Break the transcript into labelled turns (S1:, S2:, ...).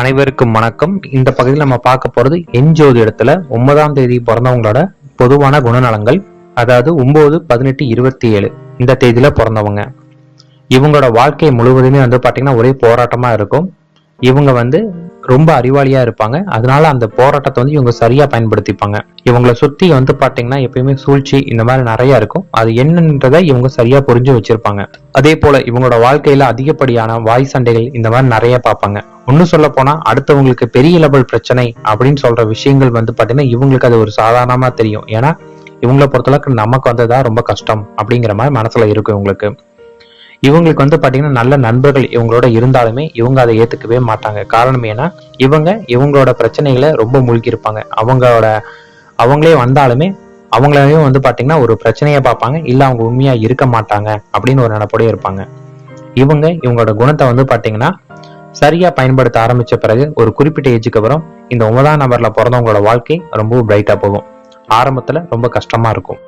S1: அனைவருக்கும் வணக்கம். இந்த பகுதியில் நம்ம பார்க்க போறது எண்ஜோதி இடத்துல ஒன்பதாம் தேதி பிறந்தவங்களோட பொதுவான குணநலங்கள் அதாவது ஒன்பது பதினெட்டு இருபத்தி ஏழு இந்த தேதியில பிறந்தவங்க. இவங்களோட வாழ்க்கை முழுவதுமே வந்து பாத்தீங்கன்னா ஒரே போராட்டமா இருக்கும். இவங்க வந்து ரொம்ப அறிவாளியா இருப்பாங்க. அதனால அந்த போராட்டத்தை வந்து இவங்க சரியா பயன்படுத்திப்பாங்க. இவங்களை சுத்தி வந்து பாத்தீங்கன்னா எப்பயுமே சூழ்ச்சி இந்த மாதிரி நிறைய இருக்கும். அது என்னன்றதை இவங்க சரியா புரிஞ்சு வச்சிருப்பாங்க. அதே போல இவங்களோட வாழ்க்கையில அதிகப்படியான வாய் சண்டைகள் இந்த மாதிரி நிறைய பார்ப்பாங்க. ஒன்னும் சொல்ல போனா அடுத்தவங்களுக்கு பெரிய லெவல் பிரச்சனை அப்படின்னு சொல்ற விஷயங்கள் வந்து பாத்தீங்கன்னா இவங்களுக்கு அது ஒரு சாதாரணமா தெரியும். ஏன்னா இவங்களை பொறுத்தளவுக்கு நமக்கு வந்ததா ரொம்ப கஷ்டம் அப்படிங்கிற மாதிரி மனசுல இருக்கும் இவங்களுக்கு. இவங்களுக்கு வந்து பாத்தீங்கன்னா நல்ல நண்பர்கள் இவங்களோட இருந்தாலுமே இவங்க அதை ஏத்துக்கவே மாட்டாங்க. காரணம் ஏன்னா இவங்க இவங்களோட பிரச்சனைகளை ரொம்ப மூழ்கி இருப்பாங்க அவங்களோட அவங்களே வந்தாலுமே அவங்களையும் வந்து பாத்தீங்கன்னா ஒரு பிரச்சனையை பார்ப்பாங்க. இல்ல அவங்க உண்மையா இருக்க மாட்டாங்க அப்படின்னு ஒரு நினைப்போடய இருப்பாங்க. இவங்க இவங்களோட குணத்தை வந்து பாத்தீங்கன்னா சரியா பயன்படுத்த ஆரம்பிச்ச பிறகு ஒரு குறிப்பிட்ட ஏஜுக்கு அப்புறம் இந்த ஒன்பதாம் நம்பர்ல பிறந்தவங்களோட வாழ்க்கை ரொம்ப பிரைட்டா போகும். ஆரம்பத்துல ரொம்ப கஷ்டமா இருக்கும்.